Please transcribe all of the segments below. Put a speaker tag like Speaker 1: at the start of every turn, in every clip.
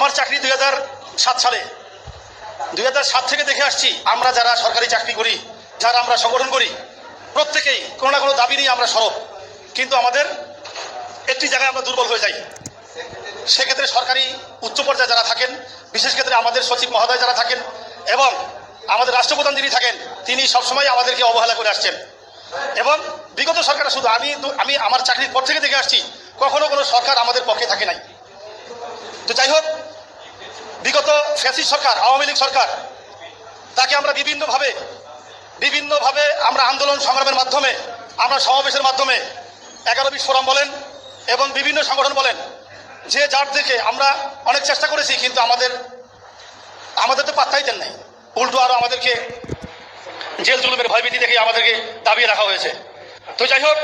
Speaker 1: আমার চাকরি দুই সালে। দুই থেকে দেখে আসছি, আমরা যারা সরকারি চাকরি করি, যারা আমরা সংগঠন করি, প্রত্যেকেই কোনো না কোনো দাবি নিয়ে আমরা সরব। কিন্তু আমাদের একটি জায়গায় আমরা দুর্বল হয়ে যাই। সেক্ষেত্রে সরকারি উচ্চ পর্যায়ে যারা থাকেন, বিশেষ ক্ষেত্রে আমাদের সচিব মহোদয় যারা থাকেন এবং আমাদের রাষ্ট্রপ্রধান যিনি থাকেন, তিনি সবসময় আমাদেরকে অবহেলা করে আসছেন। এবং বিগত সরকার শুধু আমি আমি আমার চাকরির পর থেকে দেখে আসছি, কখনো কোনো সরকার আমাদের পক্ষে থাকে নাই। তো যাই হোক বিগত ফ্যাসিস সরকার, আওয়ামী লীগ সরকার। তাকে আমরা বিভিন্নভাবে বিভিন্নভাবে আমরা আন্দোলন সংগ্রামের মাধ্যমে, আমরা সমাবেশের মাধ্যমে এগারো বিশ ফোরাম বলেন এবং বিভিন্ন সংগঠন বলেন, যে যার দিকে আমরা অনেক চেষ্টা করেছি, কিন্তু আমাদের আমাদের তো পাত্তাই দেন নাই। উল্টো আরও আমাদেরকে জেল জুলুমের ভয়ভীতি দেখে আমাদেরকে দাবিয়ে রাখা হয়েছে। তো যাই হোক,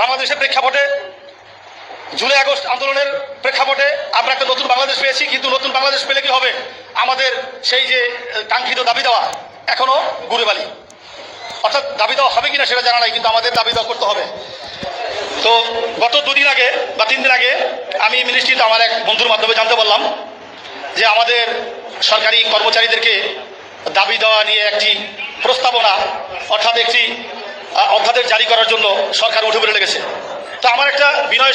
Speaker 1: বাংলাদেশের প্রেক্ষাপটে জুলাই, আগস্ট আন্দোলনের প্রেক্ষাপটে আমরা একটা নতুন বাংলাদেশ পেয়েছি, কিন্তু নতুন বাংলাদেশ পেলে কি হবে? আমাদের সেই যে কাঙ্ক্ষিত দাবি দেওয়া এখনও গুড়েবালি। অর্থাৎ দাবি দেওয়া হবে কিনা সেটা জানা নাই, কিন্তু আমাদের দাবি দেওয়া করতে হবে। তো গত দুদিন আগে বা তিন দিন আগে আমি মিনিস্ট্রিতে আমার এক বন্ধুর মাধ্যমে জানতে পারলাম যে আমাদের সরকারি কর্মচারীদেরকে দাবি দেওয়া নিয়ে একটি প্রস্তাবনা, অর্থাৎ একটি অধ্যাদেশ জারি করার জন্য সরকার উঠে পড়ে লেগেছে। তো আমার একটা বিনয়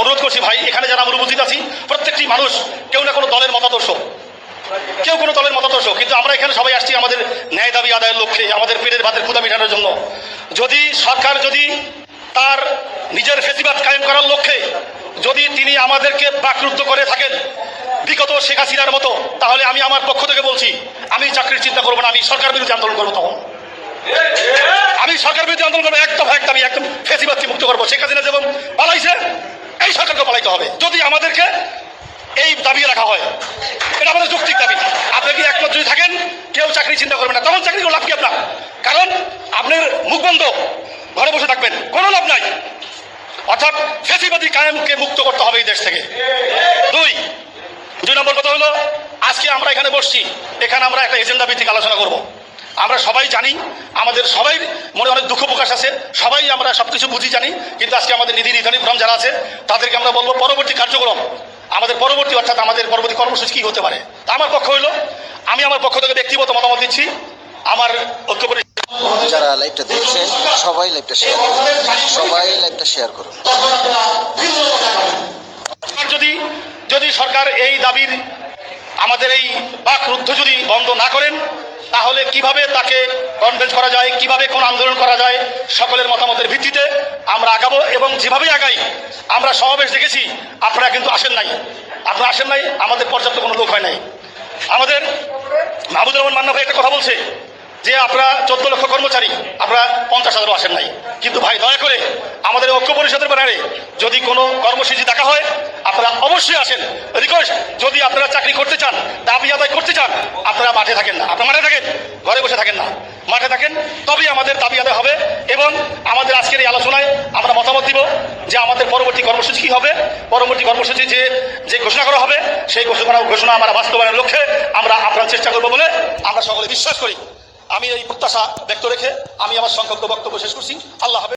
Speaker 1: অনুরোধ করছি ভাই, এখানে যারা আমরা উপস্থিত আছি, প্রত্যেকটি মানুষ, কেউ না কোনো দলের মতাদর্শ। কেউ কোনো দলের মতাদর্শ, কিন্তু আমরা এখানে সবাই আসছি আমাদের ন্যায় দাবি আদায়ের লক্ষ্যে, আমাদের পেটের ভাতের ক্ষুদা মেটানোর জন্য। যদি সরকার যদি তার নিজের ফেসিবাদ কায়েম করার লক্ষ্যে যদি তিনি আমাদেরকে বাকরুদ্ধ করে থাকেন, বিগত শেখ হাসিনার মতো, তাহলে আমি আমার পক্ষ থেকে বলছি, আমি চাকরির চিন্তা করব না, আমি সরকার বিরুদ্ধে আন্দোলন করব তখন। আমি সরকার বিরুদ্ধে আন্দোলন করব একদম একদম একদম ফেসিবাদ মুক্ত করব। শেখ হাসিনা যেমন পালাইছে এই হবে। যদি আমাদেরকে এই দাবি রাখা হয়, এটা আমাদের যৌক্তিক দাবি। আপনি কি একমত যদি থাকেন? কেউ চাকরি চিন্তা করবেন না। তখন চাকরি করে লাভ কি আপনার? কারণ আপনার মুখ বন্ধ, ঘরে বসে থাকবেন, কোনো লাভ নাই। অর্থাৎ ফেসিবাদী কায়েমকে মুক্ত করতে হবে এই দেশ থেকে। দুই দুই নম্বর কথা হলো, আজকে আমরা এখানে বসছি, এখানে আমরা একটা এজেন্ডা ভিত্তিক আলোচনা করব। আমরা সবাই জানি আমাদের সবাই মনে অনেক দুঃখ প্রকাশ আছে সবাই আমরা সব কিছু বুঝি জানি কিন্তু আজকে আমাদের নিধি নির্ধারণী ফর্ম যারা আছে তাদেরকে আমরা বলব পরবর্তী কার্যক্রম আমাদের পরবর্তী অর্থাৎ আমাদের পরবর্তী কর্মসূচি কী হতে পারে তা আমার পক্ষ হইল আমি আমার পক্ষ থেকে ব্যক্তিগত মতামত দিচ্ছি আমার ঐক্য
Speaker 2: যারা লাইভটা দেখছেন সবাই লাইভটা শেয়ার করুন। সবাই লাইভটা শেয়ার করুন।
Speaker 1: যদি যদি সরকার এই দাবির আমাদের এই বাক রুদ্ধ যদি বন্ধ না করেন তাহলে কীভাবে তাকে কনভেন্স করা যায়, কীভাবে কোন আন্দোলন করা যায়, সকলের মতামতের ভিত্তিতে আমরা আগাবো এবং যেভাবেই আগাই, আমরা সমাবেশ দেখেছি, আপনারা কিন্তু আসেন নাই। আপনারা আসেন নাই, আমাদের পর্যাপ্ত কোনো লোক হয় নাই। আমাদের মাহমুদুর রহমান মান্না ভাই একটা কথা বলছে, যে আপনারা চোদ্দ লক্ষ কর্মচারী, আপনারা পঞ্চাশ হাজারও আসেন নাই। কিন্তু ভাই, দয়া করে আমাদের ঐক্য পরিষদের ব্যানারে যদি কোনো কর্মসূচি দেখা হয় আপনারা অবশ্যই আসেন। রিকোয়েস্ট যদি আপনারা চাকরি করতে চান দাবি আদায় করতে চান, আপনারা মাঠে থাকেন না। আপনারা মাঠে থাকেন, ঘরে বসে থাকেন না। মাঠে থাকেন, তবেই আমাদের দাবি আদায় হবে এবং আমাদের আজকের এই আলোচনায় আমরা মতামত দিব যে আমাদের পরবর্তী কর্মসূচি কী হবে। পরবর্তী কর্মসূচি যে যে ঘোষণা করা হবে, সেই ঘোষণা ঘোষণা আমরা বাস্তবায়নের লক্ষ্যে আমরা আপনার চেষ্টা করব বলে আমরা সকলে বিশ্বাস করি। আমি এই প্রত্যাশা ব্যক্ত রেখে আমি আমার সংক্ষিপ্ত বক্তব্য শেষ করছি। আল্লাহ হাফেজ।